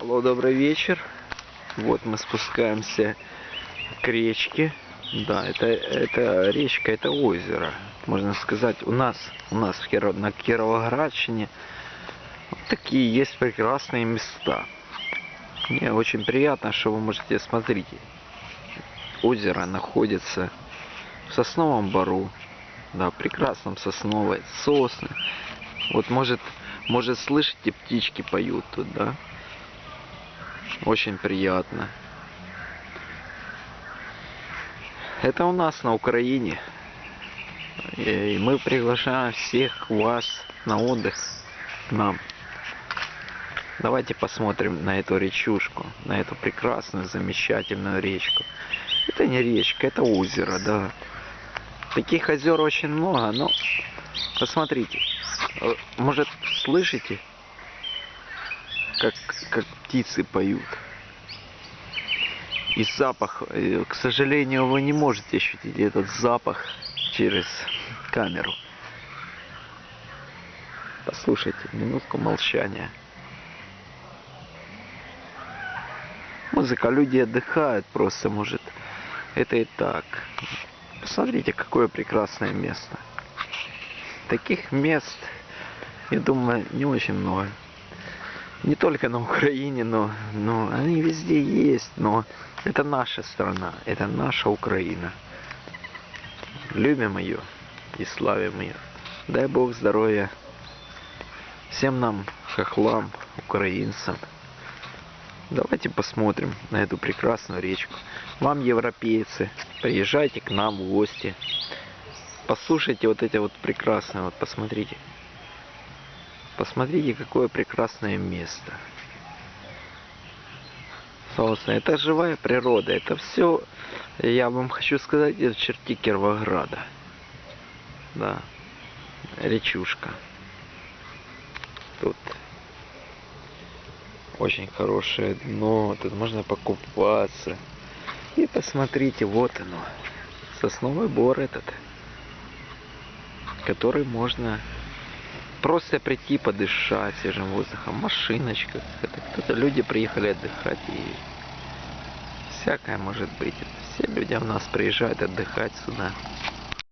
Алло, добрый вечер. Вот мы спускаемся к речке. Да, это, это речка, это озеро. Можно сказать, у нас, у нас в Киров, на Кировоградщине вот такие есть прекрасные места. Мне очень приятно, что вы можете, смотрите, озеро находится в сосновом бору. Да, прекрасном сосновой, сосны. Вот может, может слышите, птички поют тут, да? Очень приятно. Это у нас на Украине. И мы приглашаем всех вас на отдых к нам. Давайте посмотрим на эту речушку, на эту прекрасную, замечательную речку. Это не речка, это озеро, да. Таких озер очень много, но посмотрите. Э, Может, слышите, как, как птицы поют? И запах, э, к сожалению, вы не можете ощутить этот запах через камеру. Послушайте, минутку молчания. Музыка, люди отдыхают просто, может, это и так. Посмотрите, какое прекрасное место. Таких мест, я думаю, не очень много. Не только на Украине, но, но они везде есть, но это наша страна, это наша Украина. Любим ее и славим ее. Дай Бог здоровья всем нам, хохлам, украинцам. Давайте посмотрим на эту прекрасную речку. Вам, европейцы, приезжайте к нам в гости. Послушайте вот эти вот прекрасные, вот посмотрите. Посмотрите, какое прекрасное место. Собственно, это живая природа. Это все, я вам хочу сказать, это черти Кировограда. Да. Речушка. Тут очень хорошее дно. Тут можно покупаться. И посмотрите, вот оно. Сосновый бор этот. Который можно просто прийти подышать свежим воздухом. Машиночка. Это кто-то люди приехали отдыхать и всякое может быть. Все люди у нас приезжают отдыхать сюда.